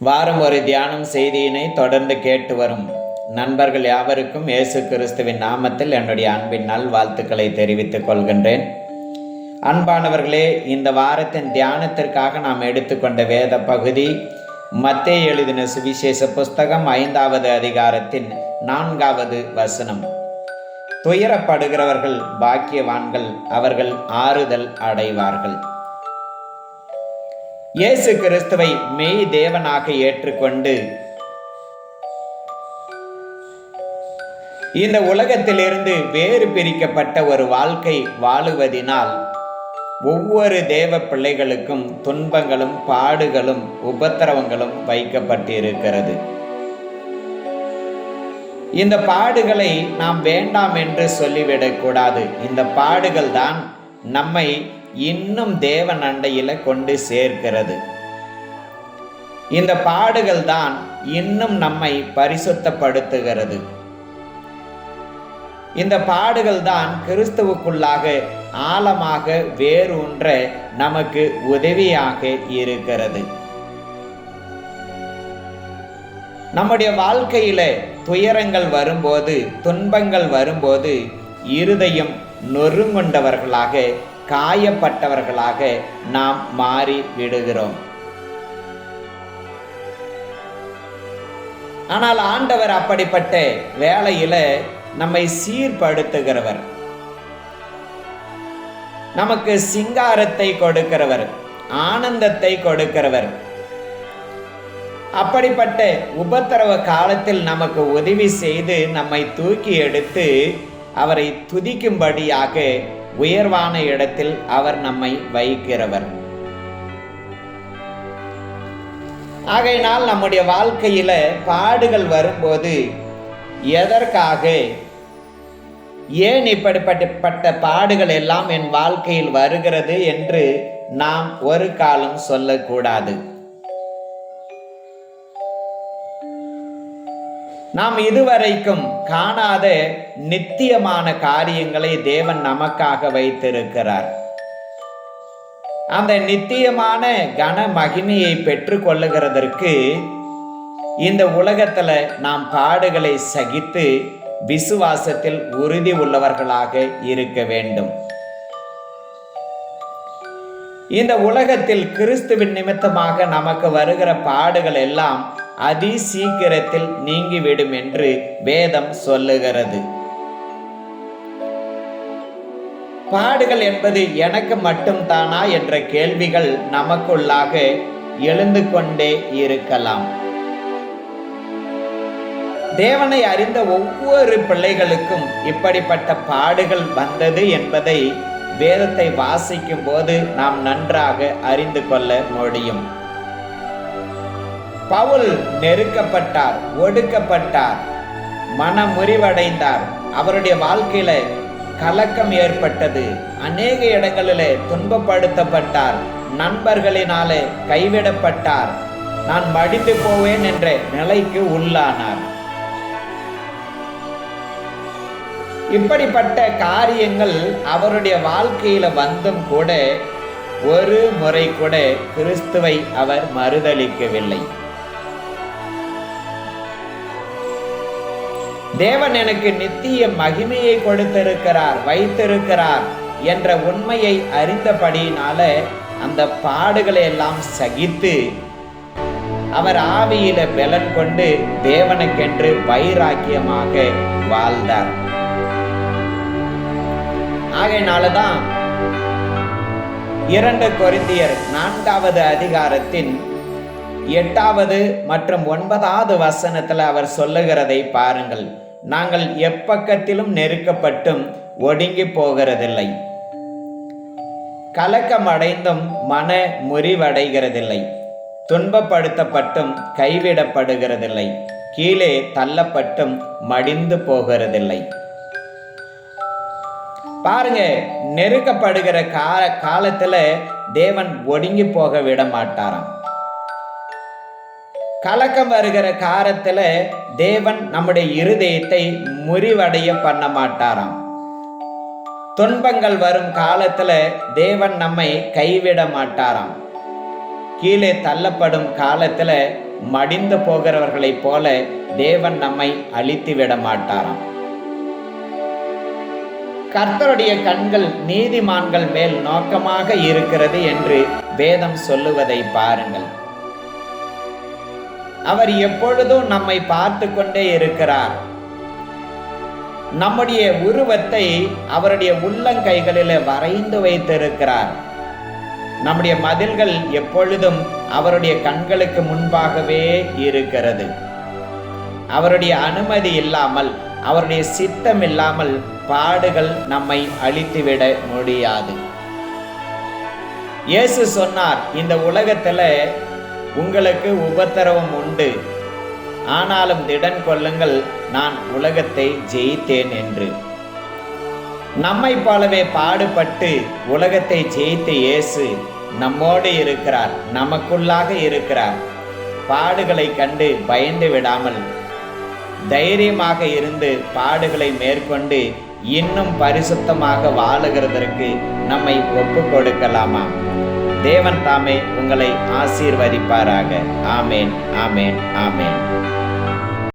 வாரம் ஒரு தியானம் செய்தியினை தொடர்ந்து கேட்டு வரும் நண்பர்கள் யாவருக்கும் இயேசு கிறிஸ்துவின் நாமத்தில் என்னுடைய அன்பின் நல்வாழ்த்துக்களை தெரிவித்துக் கொள்கின்றேன். அன்பானவர்களே இந்த வாரத்தின் தியானத்திற்காக நாம் எடுத்துக்கொண்ட வேத பகுதி மத்தே எழுதின சுவிசேஷ புஸ்தகம் ஐந்தாவது அதிகாரத்தின் நான்காவது வசனம். துயரப்படுகிறவர்கள் பாக்கியவான்கள் அவர்கள் ஆறுதல் அடைவார்கள். இயேசு கிறிஸ்துவை மெய் தேவனாக ஏற்றுக்கொண்டு. இந்த உலகத்திலிருந்து வேறு பிரிக்கப்பட்ட ஒரு வாழ்க்கை வாழுவதினால் ஒவ்வொரு தேவ பிள்ளைகளுக்கும் துன்பங்களும் பாடுகளும் உபத்திரவங்களும் வைக்கப்பட்டிருக்கிறது. இந்த பாடுகளை நாம் வேண்டாம் என்று சொல்லிவிடக்கூடாது. இந்த பாடுகள் தான் நம்மை இன்னும் தேவன் அண்டையில கொண்டு சேர்க்கிறது. இந்த பாடுகள் தான் இன்னும் நம்மை பரிசுத்தப்படுத்துகிறது. இந்த பாடுகள் தான் கிறிஸ்துவுக்குள்ளாக ஆழமாக வேரூன்ற நமக்கு உதவியாக இருக்கிறது. நம்முடைய வாழ்க்கையில துயரங்கள் வரும்போது துன்பங்கள் வரும்போது இருதயம் நொறுங்குண்டவர்களாக காயப்பட்டவர்களாக நாம் மாறி விடுகிறோம். ஆனால் ஆண்டவர் அப்படிப்பட்ட வேலையில நம்மை சீர்படுத்துகிறவர். நமக்கு சிங்காரத்தை கொடுக்கிறவர் ஆனந்தத்தை கொடுக்கிறவர். அப்படிப்பட்ட உபத்திரவ காலத்தில் நமக்கு உதவி செய்து நம்மை தூக்கி எடுத்து அவரை துதிக்கும்படியாக உயர்வான இடத்தில் அவர் நம்மை வைக்கிறவர். ஆகையினால் நம்முடைய வாழ்க்கையில் பாடுகள் வரும்போது எதற்காக ஏன் இப்படிப்பட்ட பாடுகள் எல்லாம் என் வாழ்க்கையில் வருகிறது என்று நாம் ஒரு காலம் சொல்லக்கூடாது. நாம் இதுவரைக்கும் காணாத நித்தியமான காரியங்களை தேவன் நமக்காக வைத்திருக்கிறார். அந்த நித்தியமான கன மகிமையை பெற்று கொள்ளுகிறதற்கு இந்த உலகத்துல நாம் பாடுகளை சகித்து விசுவாசத்தில் உறுதி உள்ளவர்களாக இருக்க வேண்டும். இந்த உலகத்தில் கிறிஸ்துவின் நிமித்தமாக நமக்கு வருகிற பாடுகள் எல்லாம் அதி சீக்கிரத்தில் நீங்கிவிடும் என்று வேதம் சொல்லுகிறது. பாடுகள் என்பது எனக்கு மட்டும் தானா என்ற கேள்விகள் நமக்குள்ளாக எழுந்து கொண்டே இருக்கலாம். தேவனை அறிந்த ஒவ்வொரு பிள்ளைகளுக்கும் இப்படிப்பட்ட பாடுகள் வந்தது என்பதை வேதத்தை வாசிக்கும் போது நாம் நன்றாக அறிந்து கொள்ள முடியும். பவுல் நெருக்கப்பட்டார் ஒடுக்கப்பட்டார் மனமுறிவடைந்தார். அவருடைய வாழ்க்கையில கலக்கம் ஏற்பட்டது. அநேக இடங்களிலே துன்பப்படுத்தப்பட்டார். நண்பர்களினாலே கைவிடப்பட்டார். நான் மடிந்து போவேன் என்ற நிலைக்கு உள்ளானார். இப்படிப்பட்ட காரியங்கள் அவருடைய வாழ்க்கையில வந்தும் கூட ஒரு முறை கூட கிறிஸ்துவை அவர் மறுதளிக்கவில்லை தேவன் எனக்கு நித்திய மகிமையை கொடுத்திருக்கிறார் வைத்திருக்கிறார் என்ற உண்மையை அறிந்தபடியினால அந்த பாடுகளை எல்லாம் சகித்து அவர் ஆவியில பலன் கொண்டு தேவனுக்கென்று வைராக்கியமாக வாழ்ந்தார். ஆகையினாலதான் இரண்டு கொரிந்தியர் நான்காவது அதிகாரத்தின் எட்டாவது மற்றும் ஒன்பதாவது வசனத்தில் அவர் சொல்லுகிறதை பாருங்கள். நாங்கள் எப்பக்கத்திலும் நெருக்கப்பட்டும் ஒடுங்கி போகிறதில்லை. கலக்கம் அடைந்தும் மன முறிவடைகிறதில்லை. துன்பப்படுத்தப்பட்டும் கைவிடப்படுகிறதில்லை. கீழே தள்ளப்பட்டும் மடிந்து போகிறதில்லை. பாருங்க நெருக்கப்படுகிற கால காலத்தில் தேவன் ஒடுங்கி போக விட மாட்டாராம் கலக்கம் வருகிற காரத்தில் தேவன் நம்முடைய இருதயத்தை முறிவடைய பண்ண மாட்டாராம். துன்பங்கள் வரும் காலத்தில் தேவன் நம்மை கைவிட மாட்டாராம். கீழே தள்ளப்படும் காலத்தில் மடிந்து போகிறவர்களைப் போல தேவன் நம்மை அழித்து விட மாட்டாராம். கர்த்தருடைய கண்கள் நீதிமான்கள் மேல் நோக்கமாக இருக்கிறது என்று வேதம் சொல்லுவதை பாருங்கள். அவர் எப்பொழுதும் நம்மை பார்த்து கொண்டே இருக்கிறார். நம்முடைய உருவத்தை அவருடைய உள்ளங்கைகளில் வரைந்து வைத்திருக்கிறார். நம்முடைய மதில்கள் எப்பொழுதும் அவருடைய கண்களுக்கு முன்பாகவே இருக்கிறது. அவருடைய அனுமதி இல்லாமல் அவருடைய சித்தம் இல்லாமல் பாடுகள் நம்மை அழித்துவிட முடியாது. இயேசு சொன்னார் இந்த உலகத்துல உங்களுக்கு உபத்திரவம் உண்டு. ஆனாலும் திடன் கொள்ளுங்கள் நான் உலகத்தை ஜெயித்தேன் என்று. நம்மை போலவே பாடுபட்டு உலகத்தை ஜெயித்த இயேசு நம்மோடு இருக்கிறார் நமக்குள்ளாக இருக்கிறார். பாடுகளை கண்டு பயந்து விடாமல் தைரியமாக இருந்து பாடுகளை மேற்கொண்டு இன்னும் பரிசுத்தமாக வாழுகிறதற்கு நம்மை ஒப்பு கொடுக்கலாமா? தேவன் தாமே உங்களை ஆசீர்வதிப்பாராக. ஆமேன் ஆமேன் ஆமேன்.